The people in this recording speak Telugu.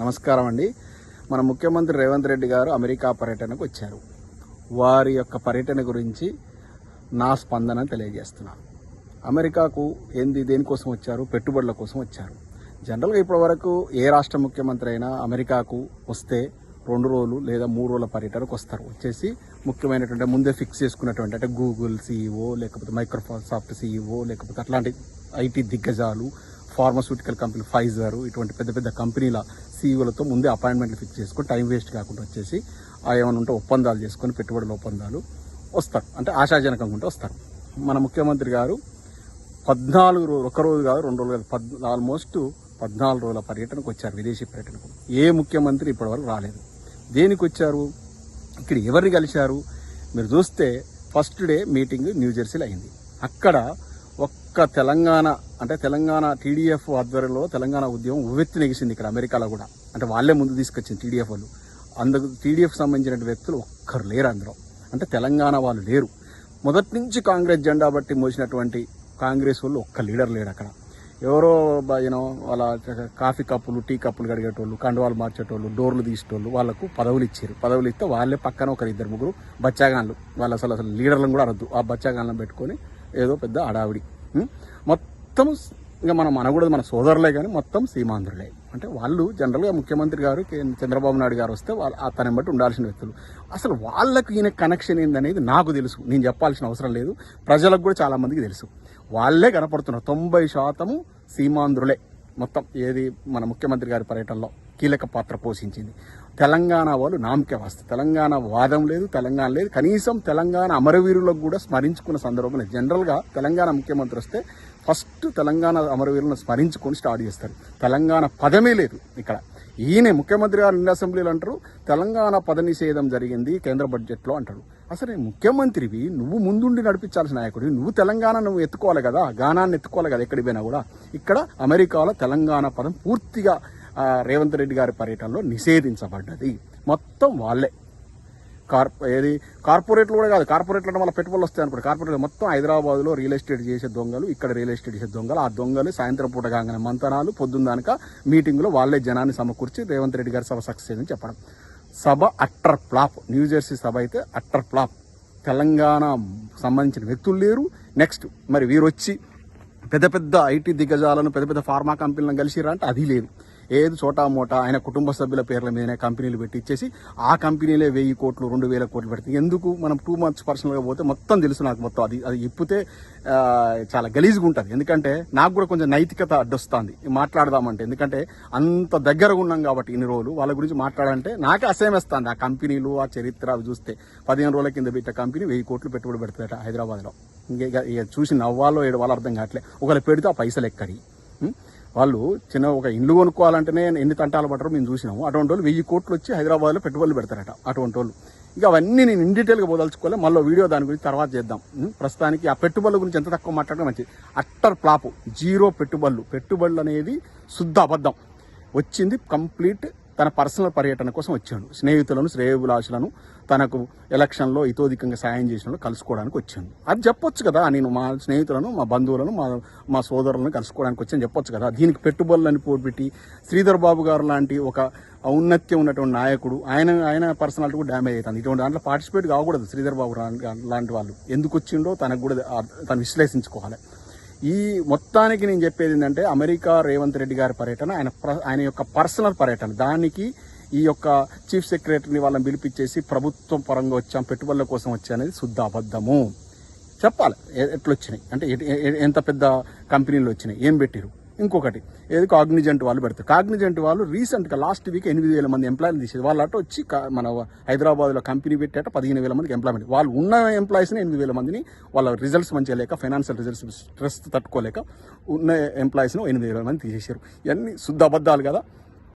నమస్కారం అండి మన ముఖ్యమంత్రి రేవంత్ రెడ్డి గారు అమెరికా పర్యటనకు వచ్చారు. వారి యొక్క పర్యటన గురించి నా స్పందన తెలియజేస్తున్నాను. అమెరికాకు ఏంది దేనికోసం వచ్చారు పెట్టుబడుల కోసం వచ్చారు. జనరల్గా ఇప్పటి వరకు ఏ రాష్ట్ర ముఖ్యమంత్రి అయినా అమెరికాకు వస్తే రెండు రోజులు లేదా మూడు రోజుల పర్యటనకు వస్తారు. వచ్చేసి ముఖ్యమైనటువంటి ముందే ఫిక్స్ చేసుకున్నటువంటి అంటే గూగుల్ సీఈఓ లేకపోతే మైక్రోసాఫ్ట్ సీఈఓ లేకపోతే అట్లాంటి ఐటీ దిగ్గజాలు ఫార్మస్యూటికల్ కంపెనీ ఫైజర్ ఇటువంటి పెద్ద పెద్ద కంపెనీల సీఈఓలతో ముందే అపాయింట్మెంట్లు ఫిక్స్ చేసుకొని టైం వేస్ట్ కాకుండా వచ్చేసి ఆ ఏమైనా ఉంటే ఒప్పందాలు చేసుకొని పెట్టుబడుల ఒప్పందాలు వస్తారు అంటే ఆశాజనకంగా ఉంటే వస్తారు మన ముఖ్యమంత్రి గారు పద్నాలుగు రోజులు ఒక రోజు కాదు రెండు రోజులు కాదు పద్ ఆల్మోస్ట్ పద్నాలుగు రోజుల పర్యటనకు వచ్చారు విదేశీ పర్యటనకు. ఏ ముఖ్యమంత్రి ఇప్పటివరకు రాలేదు. దేనికి వచ్చారు? ఇక్కడ ఎవరిని కలిశారు? మీరు చూస్తే ఫస్ట్ డే మీటింగ్ న్యూజెర్సీలో అయింది. అక్కడ ఒక్క తెలంగాణ అంటే తెలంగాణ టీడీఎఫ్ ఆధ్వర్యంలో తెలంగాణ ఉద్యమం ఉవ్వెత్తి నెగిసింది ఇక్కడ అమెరికాలో కూడా. అంటే వాళ్ళే ముందు తీసుకొచ్చింది టీడీఎఫ్ వాళ్ళు. అందుకు టీడీఎఫ్ సంబంధించిన వ్యక్తులు ఒక్కరు లేరు అందులో. అంటే తెలంగాణ వాళ్ళు లేరు. మొదటి నుంచి కాంగ్రెస్ జెండా బట్టి మోసినటువంటి కాంగ్రెస్ వాళ్ళు ఒక్క లీడర్ లేడు అక్కడ. ఎవరో యూనో వాళ్ళ కాఫీ కప్పులు టీ కప్పులు కడిగేటోళ్ళు కండువాలు మార్చేటోళ్ళు డోర్లు తీసేటోళ్ళు వాళ్ళకు పదవులు ఇచ్చారు. పదవులు ఇస్తే వాళ్ళే పక్కన ఒకరు ఇద్దరు ముగ్గురు బచ్చాగాన్లు. వాళ్ళు అసలు అసలు లీడర్లను కూడా అనొద్దు ఆ బచ్చాగాన్లను పెట్టుకొని ఏదో పెద్ద అడావిడి మొత్తం మొత్తం ఇంకా మనం అనకూడదు మన సోదరులే కానీ మొత్తం సీమాంధ్రులే. అంటే వాళ్ళు జనరల్గా ముఖ్యమంత్రి గారు కే- చంద్రబాబు నాయుడు గారు వస్తే వాళ్ళు అతని బట్టి ఉండాల్సిన వ్యక్తులు. అసలు వాళ్ళకు ఈయన కనెక్షన్ ఏందనేది నాకు తెలుసు. నేను చెప్పాల్సిన అవసరం లేదు. ప్రజలకు కూడా చాలామందికి తెలుసు. వాళ్ళే కనపడుతున్నారు. తొంభై శాతము సీమాంధ్రులే మొత్తం. ఏది మన ముఖ్యమంత్రి గారి పర్యటనలో కీలక పాత్ర పోషించింది. తెలంగాణ వాళ్ళు నామకే వస్తే. తెలంగాణ వాదం లేదు తెలంగాణ లేదు. కనీసం తెలంగాణ అమరవీరులకు కూడా స్మరించుకున్న సందర్భం లేదు. జనరల్గా తెలంగాణ ముఖ్యమంత్రి వస్తే ఫస్ట్ తెలంగాణ అమరవీరులను స్మరించుకొని స్టార్ట్ చేస్తారు. తెలంగాణ పదమే లేదు ఇక్కడ. ఈయన ముఖ్యమంత్రి గారు నిన్న అసెంబ్లీలో అంటారు తెలంగాణ పద నిషేధం జరిగింది కేంద్ర బడ్జెట్లో అంటారు. అసలు ముఖ్యమంత్రివి నువ్వు ముందుండి నడిపించాల్సిన నాయకుడివి నువ్వు తెలంగాణ నువ్వు ఎత్తుకోవాలి కదా గానాన్ని ఎత్తుకోవాలి కదా ఎక్కడికి పోయినా కూడా. ఇక్కడ అమెరికాలో తెలంగాణ పదం పూర్తిగా రేవంత్ రెడ్డి గారి పర్యటనలో నిషేధించబడ్డది. మొత్తం వాళ్ళే. కార్ ఏది కార్పొరేట్లు కూడా కాదు. కార్పొరేట్లు అంటే వాళ్ళ పెట్టుబడులు వస్తాయి అనుకోండి. కార్పొరేట్లు మొత్తం హైదరాబాద్లో రియల్ ఎస్టేట్ చేసే దొంగలు ఇక్కడ రియల్ ఎస్టేట్ చేసే దొంగలు. ఆ దొంగలు సాయంత్రం పూట కాగానే మంతనాలు పొద్దున్నాక మీటింగ్లో వాళ్ళే జనాన్ని సమకూర్చి రేవంత్ రెడ్డి గారి సభ సక్సెస్ అని చెప్పడం. సభ అట్టర్ ఫ్లాప్. న్యూజెర్సీ సభ అయితే అట్టర్ ఫ్లాప్. తెలంగాణ సంబంధించిన వ్యక్తులు లేరు. నెక్స్ట్ మరి వీరు వచ్చి పెద్ద పెద్ద ఐటీ దిగ్గజాలను పెద్ద పెద్ద ఫార్మా కంపెనీలను కలిసిరా అంటే అది లేదు. ఏది చోటా మోటా ఆయన కుటుంబ సభ్యుల పేర్ల మీదనే కంపెనీలు పెట్టి ఇచ్చేసి ఆ కంపెనీలే వెయ్యి కోట్లు రెండు వేల కోట్లు పెడితే ఎందుకు? మనం టూ మంత్స్ పర్సనల్గా పోతే మొత్తం తెలుసు నాకు మొత్తం. అది అది ఇప్పితే చాలా గలీజ్గా ఉంటుంది. ఎందుకంటే నాకు కూడా కొంచెం నైతికత అడ్డొస్తుంది. మాట్లాడదామంటే. ఎందుకంటే అంత దగ్గరగా ఉన్నాం కాబట్టి ఇన్ని రోజులు. వాళ్ళ గురించి మాట్లాడాలంటే నాకే అసహ్యమేస్తుంది ఆ కంపెనీలు ఆ చరిత్ర అవి చూస్తే పదిహేను రోజుల కింద పెట్టే కంపెనీ వెయ్యి కోట్లు పెట్టుబడి పెడుతుందట హైదరాబాద్లో. ఇంకా ఇక చూసి నవ్వాలో ఏడవాలో అర్థం కావట్లే. ఒకవేళ పెడితే ఆ పైసలు ఎక్కడి? వాళ్ళు చిన్న ఒక ఇల్లు కొనుక్కోవాలంటేనే ఎన్ని తంటాలు పడరో మేము చూసినాము. అటువంటి వాళ్ళు వెయ్యి కోట్లు వచ్చి హైదరాబాద్లో పెట్టుబడులు పెడతారట అటువంటి వాళ్ళు. ఇక అవన్నీ నేను ఇన్ డీటెయిల్గా పోదలుచుకోవాలి మళ్ళీ వీడియో దాని గురించి తర్వాత చేద్దాం. ప్రస్తుతానికి ఆ పెట్టుబడుల గురించి ఎంత తక్కువ మాట్లాడడం మంచిది. అట్టర్ ప్లాపు జీరో పెట్టుబడులు. పెట్టుబడులు అనేది శుద్ధ అబద్ధం. వచ్చింది కంప్లీట్ తన పర్సనల్ పర్యటన కోసం వచ్చాడు. స్నేహితులను శ్రేయభిలాషులను తనకు ఎలక్షన్లో ఇతోధికంగా సాయం చేసిన కలుసుకోవడానికి వచ్చాను అది చెప్పొచ్చు కదా నేను మా స్నేహితులను మా బంధువులను మా మా సోదరులను కలుసుకోవడానికి వచ్చాను చెప్పొచ్చు కదా. దీనికి పెట్టుబడులని పోటీ శ్రీధర్ బాబు గారు లాంటి ఒక ఔన్నత్యం ఉన్నటువంటి నాయకుడు ఆయన ఆయన పర్సనాలిటీ కూడా డ్యామేజ్ అవుతుంది ఇటువంటి దాంట్లో పార్టిసిపేట్ కాకూడదు శ్రీధర్ బాబు లాంటి వాళ్ళు. ఎందుకు వచ్చిండో తనకు కూడా తను విశ్లేషించుకోవాలి. ఈ మొత్తానికి నేను చెప్పేది ఏంటంటే అమెరికా రేవంత్ రెడ్డి గారి పర్యటన ఆయన ఆయన యొక్క పర్సనల్ పర్యటన. దానికి ఈ యొక్క చీఫ్ సెక్రటరీని వాళ్ళని పిలిపించేసి ప్రభుత్వం పరంగా వచ్చాం పెట్టుబడుల కోసం వచ్చా అనేది శుద్ధ అబద్ధము. చెప్పాలి ఎట్లొచ్చినాయి? అంటే ఎంత పెద్ద కంపెనీలు వచ్చినాయి? ఏం పెట్టిరు? ఇంకొకటి ఏది కాగ్నిజెంట్ వాళ్ళు పెడతారు. కాగ్నిజెంట్ వాళ్ళు రీసెంట్గా లాస్ట్ వీక్ ఎనిమిది వేల మంది ఎంప్లాయీలు తీసేది వాళ్ళు అటు వచ్చి మన హైదరాబాద్లో కంపెనీ పెట్టేట పదిహేను వేల మందికి ఎంప్లాయ్మెంట్ వాళ్ళు ఉన్న ఎంప్లాయీస్ని ఎనిమిది వేల మందిని వాళ్ళ రిజల్ట్స్ మంచిగా లేక ఫైనాన్షియల్ రిజల్ట్స్ స్ట్రెస్ తట్టుకోలేక ఉన్న ఎంప్లాయీస్ను ఎనిమిది వేల మంది తీసేశారు. ఇవన్నీ శుద్ధ అబద్ధాలు కదా.